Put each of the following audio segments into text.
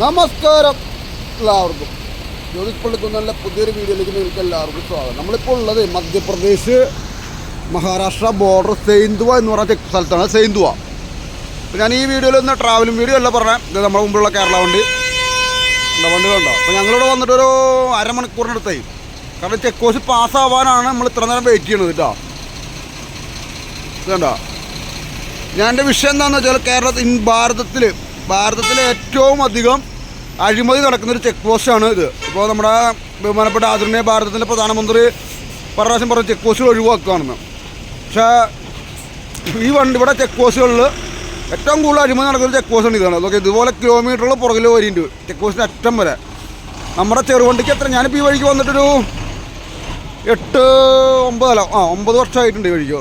നമസ്കാരം എല്ലാവർക്കും. ജ്യോതിഷ് പള്ളിക്കുന്നല്ല പുതിയൊരു വീഡിയോയിലേക്ക് നിങ്ങൾക്ക് എല്ലാവർക്കും സ്വാഗതം. നമ്മളിപ്പോൾ ഉള്ളത് മധ്യപ്രദേശ് മഹാരാഷ്ട്ര ബോർഡർ സെയിന്തുവ എന്ന് പറഞ്ഞ സ്ഥലത്താണ് സെയിന്തുവ അപ്പോൾ ഞാൻ ഈ വീഡിയോയിൽ ഒന്ന് ട്രാവലിംഗ് വീഡിയോ അല്ല പറഞ്ഞത് ഇത് നമ്മുടെ മുമ്പിലുള്ള കേരള വണ്ടി. എന്താ വണ്ടി കണ്ടോ? അപ്പോൾ ഞങ്ങളിവിടെ വന്നിട്ടൊരു അരമണിക്കൂറിനടുത്തായി കാരണം ചെക്ക് പോസ്റ്റ് പാസ്സാവാനാണ് നമ്മൾ ഇത്ര നേരം വെയിറ്റ് ചെയ്യണത് കേട്ടോ ഞാൻ എന്റെ വിഷയം എന്താണെന്ന് വെച്ചാൽ കേരളത്തിൽ ഭാരതത്തിൽ ഭാരതത്തിലെ ഏറ്റവും അധികം അഴിമതി നടക്കുന്ന ഒരു ചെക്ക് പോസ്റ്റാണ് ഇത്. ഇപ്പോൾ നമ്മുടെ ബഹുമാനപ്പെട്ട ആദരണീയ ഭാരതത്തിന്റെ പ്രധാനമന്ത്രി പ്രാവശ്യം പറഞ്ഞ ചെക്ക് പോസ്റ്റുകൾ ഒഴിവാക്കുകയാണെന്ന്. പക്ഷേ ഈ വണ്ടി ഇവിടെ ചെക്ക് പോസ്റ്റുകളിൽ ഏറ്റവും കൂടുതൽ അഴിമതി നടക്കുന്ന ചെക്ക് പോസ്റ്റാണ് ഇതാണ്. അതൊക്കെ ഇതുപോലെ കിലോമീറ്ററുകൾ പുറകിൽ വരിയുണ്ട് ചെക്ക് പോസ്റ്റിന്റെ അറ്റം വരെ. നമ്മുടെ ചെറുവണ്ടിക്ക് എത്ര? ഞാനിപ്പോൾ ഈ വഴിക്ക് വന്നിട്ടൊരു എട്ട് ഒമ്പതല്ല ആ ഒമ്പത് വർഷമായിട്ടുണ്ട് ഈ വഴിക്ക്.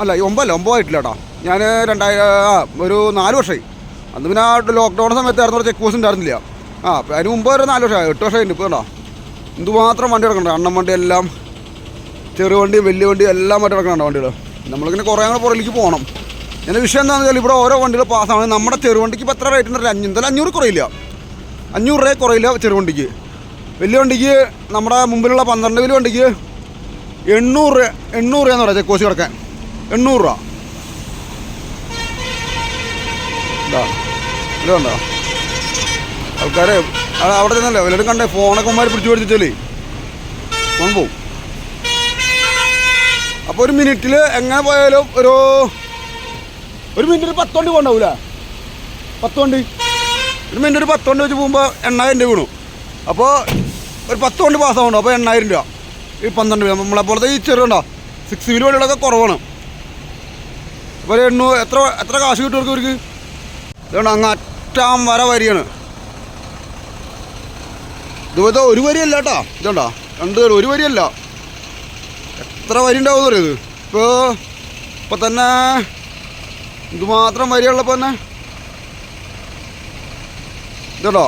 അല്ല ഒമ്പതല്ല ഒമ്പതായിട്ടില്ല കേട്ടോ. ഞാൻ രണ്ടായിരം ആ ഒരു നാല് വർഷമായി. അന്ന് പിന്നെ ആ ലോക്ക്ഡൗൺ സമയത്തായിരുന്നു ചെക്ക് പോസ്റ്റ് ഉണ്ടായിരുന്നില്ല. ആ അതിന് മുമ്പ് ഒരു നാല് വർഷമായി എട്ട് വർഷമായി ഇപ്പോൾ കേട്ടോ എന്തുമാത്രം വണ്ടി കിടക്കണ്ട അണ്ണൻ വണ്ടി എല്ലാം ചെറു വണ്ടി വലിയ വണ്ടി എല്ലാം മറ്റു കിടക്കണ്ട വണ്ടികൾ. നമ്മളിങ്ങനെ കുറേ കൂടെ പുറകിലേക്ക് പോകണം. എന്റെ വിഷയം എന്താണെന്ന് വെച്ചാൽ ഇവിടെ ഓരോ വണ്ടികൾ പാസ്സാണ് നമ്മുടെ ചെറുവണ്ടിക്ക് ഇപ്പോൾ എത്ര റേറ്റ് ഉണ്ടല്ലോ അഞ്ഞൂറ് അഞ്ഞൂറ് കുറയില്ല. അഞ്ഞൂറ് രൂപ കുറയില്ല ചെറുവണ്ടിക്ക് വലിയ വണ്ടിക്ക് നമ്മുടെ മുമ്പിലുള്ള പന്ത്രണ്ട് വലിയ വണ്ടിക്ക് എണ്ണൂറ് എണ്ണൂറ് രൂപയെന്ന് പറയാം ചെക്കോശി കിടക്കാൻ. എണ്ണൂറ് രൂപ. ഇതാ ഇത് ആൾക്കാരെ അവിടെ ചെന്നല്ലേ? എല്ലാവരും കണ്ടേ? ഫോണൊക്കെ മാറി പിടിച്ചു പിടിച്ചിട്ടല്ലേ ഫോൺ പോവും. അപ്പോൾ ഒരു മിനിറ്റിൽ എങ്ങനെ പോയാലും ഒരു ഒരു മിനിറ്റിൽ പത്ത് വണ്ടി പോകണ്ടാവൂല? പത്ത് വണ്ടി ഒരു മിനിറ്റ് ഒരു പത്ത് വണ്ടി വെച്ച് പോകുമ്പോൾ എണ്ണായിരം രൂപ വീണു. അപ്പോൾ ഒരു പത്ത് വണ്ടി പാസ്സാവുണ്ടോ അപ്പോൾ എണ്ണായിരം രൂപ. ഈ പന്ത്രണ്ട് രൂപ നമ്മളെ പോലത്തെ ഈ ചെറുണ്ടോ സിക്സ് വീൽ കുറവാണ്. അപ്പോൾ ഒരു എണ്ണൂറ് എത്ര എത്ര കാശ് കിട്ടും അവർക്ക്? ഇതുകൊണ്ട് അങ്ങ് അറ്റാം വര വരിയാണ് ഇതുപോലത്തെ ഒരു വരിയല്ല കേട്ടോ. ഇതുണ്ടോ രണ്ട് ഒരു വരിയല്ല. എത്ര വരി ഉണ്ടാവും പറയുന്നത് ഇപ്പോൾ ഇപ്പം തന്നെ ഇതുമാത്രം വരിയുള്ളപ്പോൾ തന്നെ. ഇതുണ്ടോ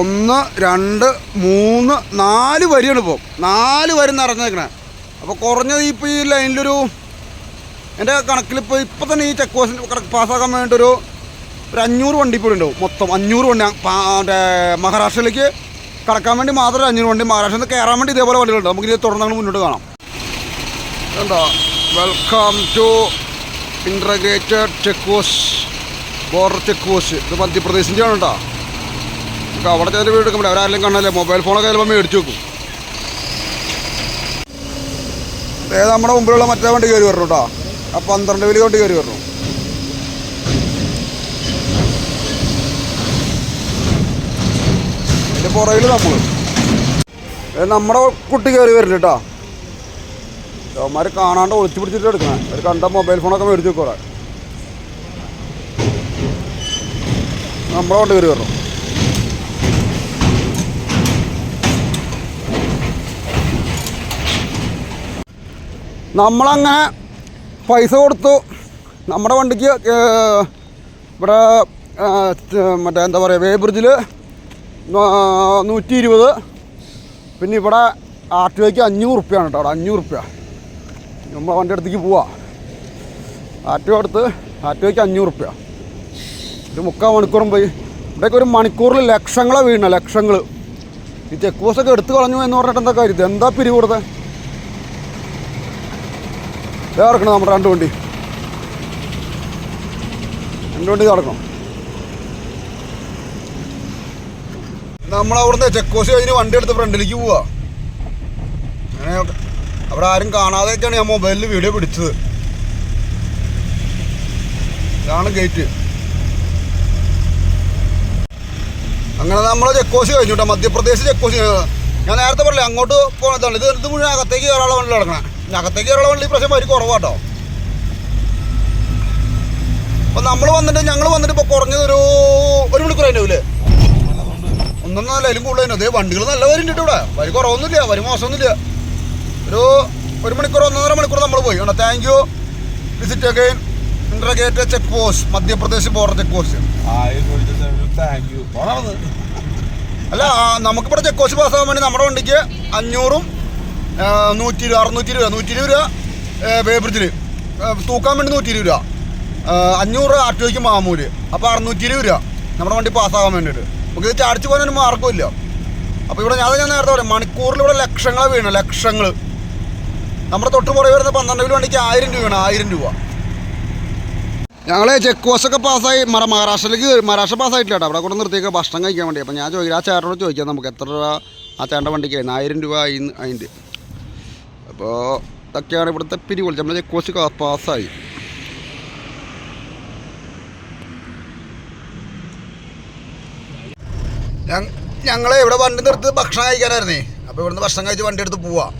ഒന്ന് രണ്ട് മൂന്ന് നാല് വരിയാണ് ഇപ്പോൾ നാല് വരി നിറഞ്ഞേക്കണേ. അപ്പോൾ കുറഞ്ഞത് ഇപ്പോൾ ഈ ലൈനിലൊരു എന്റെ കണക്കിലിപ്പോൾ ഇപ്പോൾ തന്നെ ഈ ചെക്ക് പോസ്റ്റ് പാസ്സാക്കാൻ വേണ്ടിയിട്ടൊരു ഒരു അഞ്ഞൂറ് വണ്ടി ഇപ്പോൾ ഉണ്ടാവും. മൊത്തം അഞ്ഞൂറ് വണ്ടി മറ്റേ മഹാരാഷ്ട്രയിലേക്ക് കടക്കാൻ വേണ്ടി മാത്രം അഞ്ഞൂറ് വണ്ടി മഹാരാഷ്ട്രയിൽ നിന്ന് കയറാൻ വേണ്ടി ഇതേപോലെ വണ്ടികളുണ്ട്. നമുക്ക് ഇത് തുടർന്ന് അങ്ങ് മുന്നോട്ട് കാണാം. എന്താ welcome to integrated check post border check post ഇത് മധ്യപ്രദേശിന്റെ ആണ് കേട്ടോ. നമുക്ക് അവിടെ ചെറിയ വീട് എടുക്കുമ്പോൾ അവരാരെങ്കിലും കാണാനല്ലേ മൊബൈൽ ഫോണൊക്കെ ചിലപ്പോൾ മേടിച്ച് വെക്കും. ഏ നമ്മുടെ മുമ്പിലുള്ള മറ്റേ വണ്ടി കയറി വരണം കേട്ടോ. ആ പന്ത്രണ്ട് വലിയ വണ്ടി കയറി വരണം. അതിന്റെ പുറകിൽ നമ്മൾ നമ്മുടെ കുട്ടി കയറി വരില്ല കേട്ടോ അവന്മാർ കാണാണ്ട് ഒളിച്ചു പിടിച്ചിട്ട് എടുക്കണേ. അവർ കണ്ട മൊബൈൽ ഫോണൊക്കെ മേടിച്ച് വെക്കോളെ നമ്മളെ കൊണ്ട് കയറി വരണം. നമ്മളങ്ങനെ പൈസ കൊടുത്തു. നമ്മുടെ വണ്ടിക്ക് ഇവിടെ മറ്റേ എന്താ പറയുക വേ ബ്രിഡ്ജിൽ നൂറ്റി ഇരുപത് പിന്നെ ഇവിടെ ഒക്ക് അഞ്ഞൂറ് റുപ്യാണ് കേട്ടോ അവിടെ അഞ്ഞൂറ് റുപ്യ നമ്മൾ വണ്ടി അടുത്തേക്ക് പോവാ. ഒ അടുത്ത് ഒക്ക് അഞ്ഞൂറ് റുപ്യ ഒരു മുക്കാൽ മണിക്കൂറും പോയി. ഇവിടെയൊക്കെ ഒരു മണിക്കൂറിൽ ലക്ഷങ്ങളെ വീണ ലക്ഷങ്ങൾ ഈ ചെക്ക് പോസ്റ്റൊക്കെ എടുത്തു കളഞ്ഞു എന്ന് പറഞ്ഞിട്ട് എന്താ കാര്യം? എന്താ പിരിവ് കൊടുത്തത് ഇറക്കണം നമ്മുടെ രണ്ട് വണ്ടി. രണ്ട് വണ്ടി നടക്കണം നമ്മളവിടുന്ന് ചെക്ക് പോസ്റ്റ് കഴിഞ്ഞ് വണ്ടി എടുത്ത് ഫ്രണ്ടിലേക്ക് പോവാ. അങ്ങനെ അവിടെ ആരും കാണാതെയൊക്കെയാണ് ഞാൻ മൊബൈലിൽ വീഡിയോ പിടിച്ചത്. ഇതാണ് ഗേറ്റ്. അങ്ങനെ നമ്മൾ പോസ്റ്റ് കഴിഞ്ഞു കേട്ടോ മധ്യപ്രദേശ് ചെക്ക് പോസ്റ്റ് ഞാൻ നേരത്തെ പറഞ്ഞില്ല അങ്ങോട്ട് പോകണതാണ് ഇത് ഇത് മുഴുവൻ അകത്തേക്ക് കയറാനുള്ള വണ്ടി കിടക്കണേ അകത്തേക്ക് കയറാനുള്ള വണ്ടി പ്രശ്നം വരി കുറവാട്ടോ. അപ്പൊ നമ്മൾ വന്നിട്ട് ഞങ്ങൾ വന്നിട്ട് ഇപ്പൊ കുറഞ്ഞത് ഒരു ഒരു മണിക്കൂർ അതിന്റെ ഒന്നൊന്നല്ല അതിലും കൂടുതൽ അതേ വണ്ടികൾ നല്ല വരുന്നുണ്ട് ഇവിടെ. വരി കുറവൊന്നുമില്ല വരി മോശമൊന്നുമില്ല. ഒരു ഒരു മണിക്കൂർ ഒന്നര മണിക്കൂർ നമ്മൾ പോയി. കേട്ടോ thank you visit again ഇൻട്രഗേറ്റ് check post Madhya Pradesh border check post അല്ല നമുക്കിവിടെ ചെക്ക് പോസ്റ്റ് പാസ്സാകാൻ വേണ്ടി നമ്മുടെ വണ്ടിക്ക് അഞ്ഞൂറും നൂറ്റി ഇരുപത് അറുന്നൂറ്റി ഇരുപത് നൂറ്റി ഇരുപത് രൂപ വേ ബ്രിഡ്ജിൽ തൂക്കാൻ വേണ്ടി നൂറ്റി ഇരുപത് രൂപ അഞ്ഞൂറ് ആർ ടി ഒക്ക് മാമൂൽ. അപ്പോൾ അറുന്നൂറ്റി ഇരുപത് രൂപ നമ്മുടെ വണ്ടി പാസ്സാകാൻ വേണ്ടിയിട്ട്. നമുക്ക് ഇത് ചാടിച്ചു പോകാനൊരു മാർഗമില്ല അപ്പോൾ ഇവിടെ ഞാൻ ഞാൻ നേരത്തെ പറയാം മണിക്കൂറിൽ ഇവിടെ ലക്ഷങ്ങൾ വീണു ലക്ഷങ്ങൾ. നമ്മുടെ തൊട്ട് പുറകെ വരുന്ന പന്ത്രണ്ട് കിലോ വണ്ടിക്ക് ആയിരം രൂപയാണ് ആയിരം രൂപ. ഞങ്ങൾ ചെക്ക് പോസ്റ്റൊക്കെ പാസ്സായി മറ മഹാരാഷ്ട്രയിലേക്ക് മഹാരാഷ്ട്ര പാസ്സായിട്ടില്ല കേട്ടോ. അവിടെ കൂടെ നിർത്തിയൊക്കെ ഭക്ഷണം കഴിക്കാൻ വേണ്ടി. അപ്പോൾ ഞാൻ ചോദിക്കാം ആ ചേട്ടനോട് ചോദിക്കാം നമുക്ക് എത്ര രൂപ ആ ചേട്ടന്റെ വണ്ടിക്ക് വരുന്നത്? ആയിരം രൂപ അതിന്റെ അപ്പോൾ ഇതൊക്കെയാണ് ഇവിടുത്തെ പിരിവുകൾ. നമ്മൾ ചെക്ക് പോസ്റ്റ് പാസ്സായി. ഞങ്ങൾ ഇവിടെ വണ്ടി നിർത്തി ഭക്ഷണം കഴിക്കാനായിരുന്നേ. അപ്പോൾ ഇവിടുന്ന് ഭക്ഷണം കഴിച്ച് വണ്ടി എടുത്ത് പോവാം.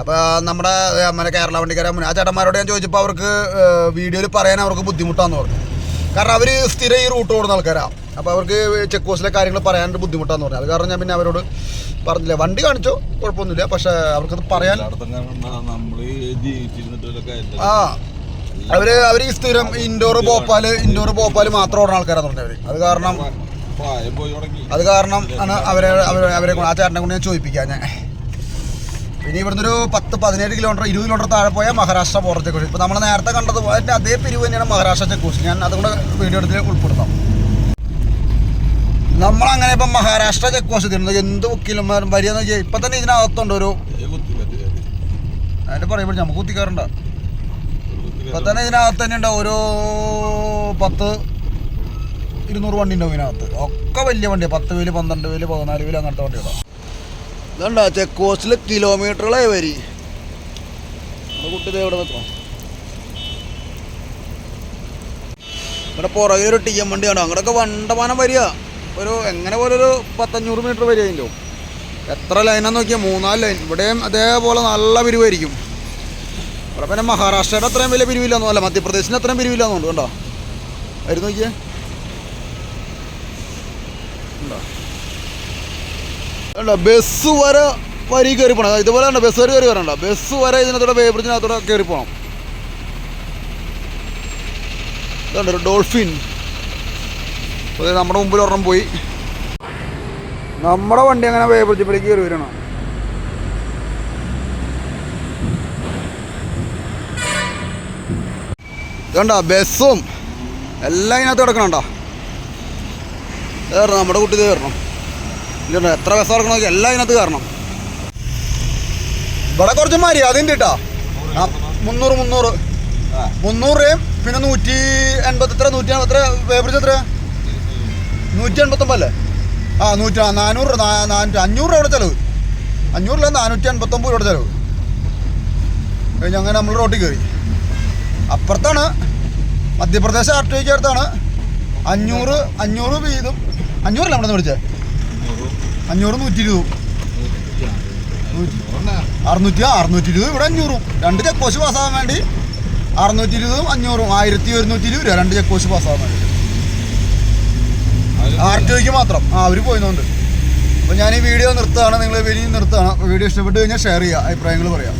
അപ്പോൾ നമ്മുടെ മറ്റേ കേരള വണ്ടിക്കാരൻ ആ ചേട്ടന്മാരോട് ഞാൻ ചോദിച്ചപ്പോൾ അവർക്ക് വീഡിയോയിൽ പറയാൻ അവർക്ക് ബുദ്ധിമുട്ടാന്ന് പറഞ്ഞു. കാരണം അവർ സ്ഥിരം ഈ റൂട്ട് ഓടുന്ന ആൾക്കാരാണ് അപ്പോൾ അവർക്ക് ചെക്ക് പോസ്റ്റിലെ കാര്യങ്ങൾ പറയാനായിട്ട് ബുദ്ധിമുട്ടാന്ന് പറഞ്ഞു. അത് കാരണം ഞാൻ പിന്നെ അവരോട് പറഞ്ഞില്ല. വണ്ടി കാണിച്ചോ? കുഴപ്പമൊന്നുമില്ല. പക്ഷേ അവർക്കത് പറയാൻ ആ. അവർ അവർ ഈ സ്ഥിരം ഇൻഡോർ ഭോപ്പാൽ ഇൻഡോർ ഭോപ്പാൽ മാത്രം ഓടുന്ന ആൾക്കാരാന്ന് പറഞ്ഞവര് അത് കാരണം അത് കാരണം ആണ് അവരെ അവരെ ആ ചേട്ടനെ കൊണ്ട് ഞാൻ ചോദിപ്പിക്കാം ഞാൻ. പിന്നെ ഇവിടുന്ന് ഒരു പത്ത് പതിനേഴ് കിലോമീറ്റർ ഇരുപത് കിലോമീറ്റർ താഴെ പോയാൽ മഹാരാഷ്ട്ര ബോർഡർ കുറിച്ച് ഇപ്പോൾ നമ്മൾ നേരത്തെ കണ്ടത് അതിന്റെ അതേ പിരിവ് തന്നെയാണ് മഹാരാഷ്ട്ര ചെക്ക് പോസ്റ്റ് ഞാൻ അതുകൊണ്ട് വീഡിയോ എടുത്ത് ഉൾപ്പെടുത്താം. നമ്മളങ്ങനെ ഇപ്പം മഹാരാഷ്ട്ര ചെക്ക് പോസ്റ്റ് തരുന്നത് എന്ത് കിലോമീറ്റർ വരികയെന്ന് വെച്ചാൽ ഇപ്പം തന്നെ ഇതിനകത്തുണ്ട് ഒരു. അതിന്റെ പറയുമ്പോൾ നമുക്ക് കുത്തിക്കാറുണ്ട് ഇപ്പം തന്നെ ഇതിനകത്ത് തന്നെ ഉണ്ടാവും ഒരു പത്ത് ഇരുന്നൂറ് വണ്ടി ഉണ്ടാവും ഇതിനകത്ത്. ഒക്കെ വലിയ വണ്ടിയാണ് പത്ത് വേൽ പന്ത്രണ്ട് വേൽ പതിനാല് വേൽ അങ്ങനത്തെ വണ്ടികളാണ് ഇതുണ്ടോ? ചെക്ക് പോസ്റ്റിൽ കിലോമീറ്ററുകളായി വരി കുട്ടി ഇവിടെ നിൽക്കണം? ഇവിടെ പുറകെ ഒരു ടി എം വണ്ടിയാണ് അങ്ങോട്ടൊക്കെ വണ്ടമാനം വരിക. ഒരു എങ്ങനെ പോലെ ഒരു പത്തഞ്ഞൂറ് മീറ്റർ വരിക അതിന്റെ എത്ര ലൈനാന്ന് നോക്കിയാൽ മൂന്നാൽ ലൈൻ. ഇവിടെയും അതേപോലെ നല്ല പിരിവായിരിക്കും. ഇവിടെ പിന്നെ മഹാരാഷ്ട്രയുടെ അത്രയും വലിയ പിരിവില്ലാന്നോ അല്ല മധ്യപ്രദേശിന്റെ അത്രയും പിരിവില്ലാന്നുണ്ട് കണ്ടോ? ആയിരുന്നു നോക്കിയേ. കണ്ടോ ബസ് വരെ വരി കയറി പോകണം ഇതുപോലെ കണ്ടോ ബസ് വരെ കയറി വരണ്ട ബസ് വരെ ഇതിനകത്തൂടെ വേ ബ്രിഡ്ജിനകത്തൂടെ കയറി പോകണം ഇതുണ്ട് ഒരു ഡോൾഫിൻ അതായത് നമ്മുടെ മുമ്പിൽ ഒരെണ്ണം പോയി. നമ്മുടെ വണ്ടി അങ്ങനെ വേ ബ്രിഡ്ജിപ്പിലേക്ക് കയറി വരണം ഇതുണ്ട ബസ്സും എല്ലാം ഇതിനകത്ത് കിടക്കണം കയറണം നമ്മുടെ കുട്ടി കയറണം. ഇല്ലണ്ടോ എത്ര ബസ് ഇറക്കണം നോക്കി എല്ലാം ഇതിനകത്ത് കയറണം. ഇവിടെ കുറച്ച് ഉണ്ട് കേട്ടോ ആ മുന്നൂറ് മുന്നൂറ്. മുന്നൂറ് രൂപയും പിന്നെ നൂറ്റി എൺപത്തി എത്ര? നൂറ്റി എത്ര? വേബ്രിച്ച് എത്ര? നൂറ്റി എൺപത്തൊമ്പല്ലേ ആ നൂറ്റി നാനൂറ് നാനൂറ്റി അഞ്ഞൂറ് രൂപ ചിലവ്. അഞ്ഞൂറില്ല നാനൂറ്റി എൺപത്തൊമ്പത് രൂപയുടെ ചിലവ്. കഴിഞ്ഞ് അങ്ങനെ നമ്മൾ റോട്ടിൽ കയറി അപ്പുറത്താണ് മധ്യപ്രദേശ് ആർ ടി ഐക്ക് അടുത്താണ്. അഞ്ഞൂറ് അഞ്ഞൂറ് വീതം. അഞ്ഞൂറല്ല നമ്മുടെ നിന്ന് നൂറും അഞ്ഞൂറ് നൂറ്റി ഇരുപത്. അറുന്നൂറ്റി അറുന്നൂറ്റി ഇരുപത് ഇവിടെ അഞ്ഞൂറും. രണ്ട് ചെക്ക് പോസ്റ്റ് പാസ്സാകാൻ വേണ്ടി അറുന്നൂറ്റി ഇരുപതും അഞ്ഞൂറും. ആയിരത്തി ഒരുന്നൂറ്റി ഇരുപത് രൂപ രണ്ട് ചെക്ക് പോസ്റ്റ് പാസ്സാകാൻ വേണ്ടി ആർ ടി ഒക്ക് മാത്രം. ആ അവർ പോയിന്നുണ്ട്. അപ്പോൾ ഞാൻ ഈ വീഡിയോ നിർത്തുകയാണ് നിങ്ങൾ വീഡിയോ നിർത്തുകയാണ്. വീഡിയോ ഇഷ്ടപ്പെട്ട് കഴിഞ്ഞാൽ ഷെയർ ചെയ്യുക അഭിപ്രായങ്ങൾ പറയാം.